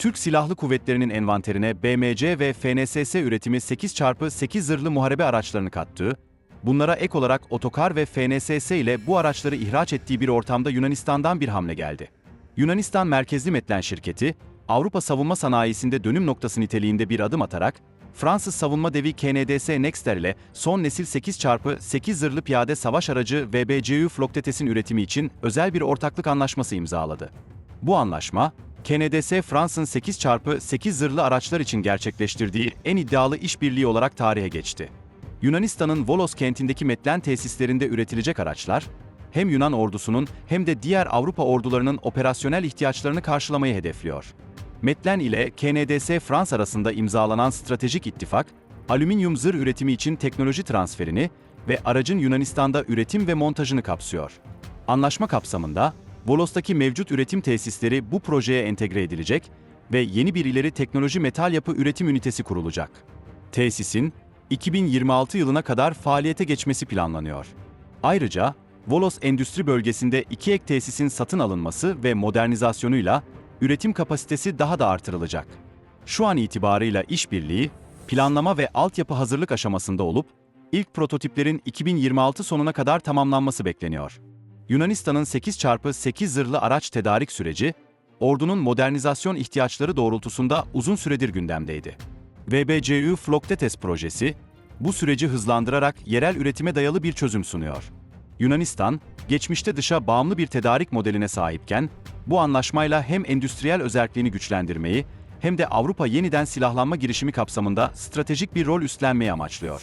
Türk Silahlı Kuvvetleri'nin envanterine BMC ve FNSS üretimi 8x8 zırhlı muharebe araçlarını kattığı, bunlara ek olarak otokar ve FNSS ile bu araçları ihraç ettiği bir ortamda Yunanistan'dan bir hamle geldi. Yunanistan merkezli Metlen şirketi, Avrupa savunma sanayisinde dönüm noktası niteliğinde bir adım atarak, Fransız savunma devi KNDS Nexter ile son nesil 8x8 zırhlı piyade savaş aracı VBCU Floktetes'in üretimi için özel bir ortaklık anlaşması imzaladı. Bu anlaşma, KNDS Fransa'nın 8x8 zırhlı araçlar için gerçekleştirdiği en iddialı işbirliği olarak tarihe geçti. Yunanistan'ın Volos kentindeki Metlen tesislerinde üretilecek araçlar, hem Yunan ordusunun hem de diğer Avrupa ordularının operasyonel ihtiyaçlarını karşılamayı hedefliyor. Metlen ile KNDS Fransa arasında imzalanan stratejik ittifak, alüminyum zırh üretimi için teknoloji transferini ve aracın Yunanistan'da üretim ve montajını kapsıyor. Anlaşma kapsamında, Volos'taki mevcut üretim tesisleri bu projeye entegre edilecek ve yeni bir ileri teknoloji metal yapı üretim ünitesi kurulacak. Tesisin 2026 yılına kadar faaliyete geçmesi planlanıyor. Ayrıca Volos Endüstri Bölgesi'nde iki ek tesisin satın alınması ve modernizasyonuyla üretim kapasitesi daha da artırılacak. Şu an itibarıyla işbirliği, planlama ve altyapı hazırlık aşamasında olup, ilk prototiplerin 2026 sonuna kadar tamamlanması bekleniyor. Yunanistan'ın 8x8 zırhlı araç tedarik süreci, ordunun modernizasyon ihtiyaçları doğrultusunda uzun süredir gündemdeydi. VBCU Floktetes projesi, bu süreci hızlandırarak yerel üretime dayalı bir çözüm sunuyor. Yunanistan, geçmişte dışa bağımlı bir tedarik modeline sahipken, bu anlaşmayla hem endüstriyel özelliğini güçlendirmeyi hem de Avrupa yeniden silahlanma girişimi kapsamında stratejik bir rol üstlenmeyi amaçlıyor.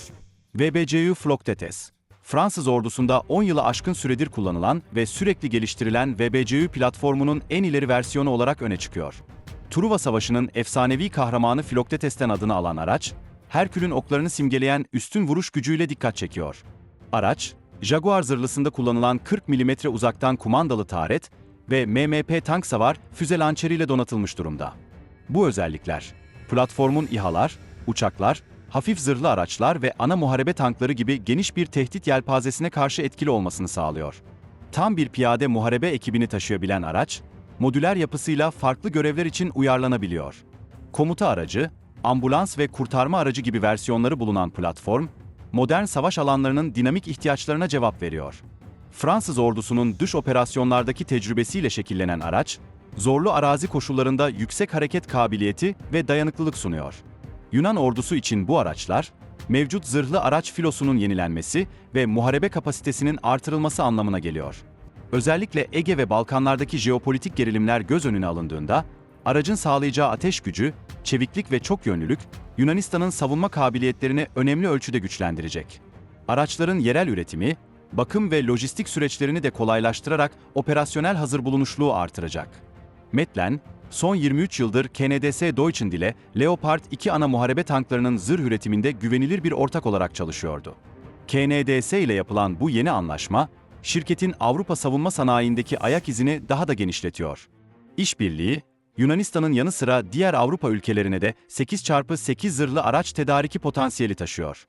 VBCU Floktetes, Fransız ordusunda 10 yılı aşkın süredir kullanılan ve sürekli geliştirilen VBCU platformunun en ileri versiyonu olarak öne çıkıyor. Truva Savaşı'nın efsanevi kahramanı Floktetes'ten adını alan araç, Herkül'ün oklarını simgeleyen üstün vuruş gücüyle dikkat çekiyor. Araç, Jaguar zırhlısında kullanılan 40 mm uzaktan kumandalı taret ve MMP tank savar füze lançeriyle donatılmış durumda. Bu özellikler, platformun İHA'lar, uçaklar, hafif zırhlı araçlar ve ana muharebe tankları gibi geniş bir tehdit yelpazesine karşı etkili olmasını sağlıyor. Tam bir piyade muharebe ekibini taşıyabilen araç, modüler yapısıyla farklı görevler için uyarlanabiliyor. Komuta aracı, ambulans ve kurtarma aracı gibi versiyonları bulunan platform, modern savaş alanlarının dinamik ihtiyaçlarına cevap veriyor. Fransız ordusunun dış operasyonlardaki tecrübesiyle şekillenen araç, zorlu arazi koşullarında yüksek hareket kabiliyeti ve dayanıklılık sunuyor. Yunan ordusu için bu araçlar, mevcut zırhlı araç filosunun yenilenmesi ve muharebe kapasitesinin artırılması anlamına geliyor. Özellikle Ege ve Balkanlardaki jeopolitik gerilimler göz önüne alındığında, aracın sağlayacağı ateş gücü, çeviklik ve çok yönlülük, Yunanistan'ın savunma kabiliyetlerini önemli ölçüde güçlendirecek. Araçların yerel üretimi, bakım ve lojistik süreçlerini de kolaylaştırarak operasyonel hazır bulunuşluğu artıracak. Metlen, son 23 yıldır KNDS Deutschland ile Leopard 2 ana muharebe tanklarının zırh üretiminde güvenilir bir ortak olarak çalışıyordu. KNDS ile yapılan bu yeni anlaşma, şirketin Avrupa savunma sanayindeki ayak izini daha da genişletiyor. İşbirliği, Yunanistan'ın yanı sıra diğer Avrupa ülkelerine de 8x8 zırhlı araç tedariki potansiyeli taşıyor.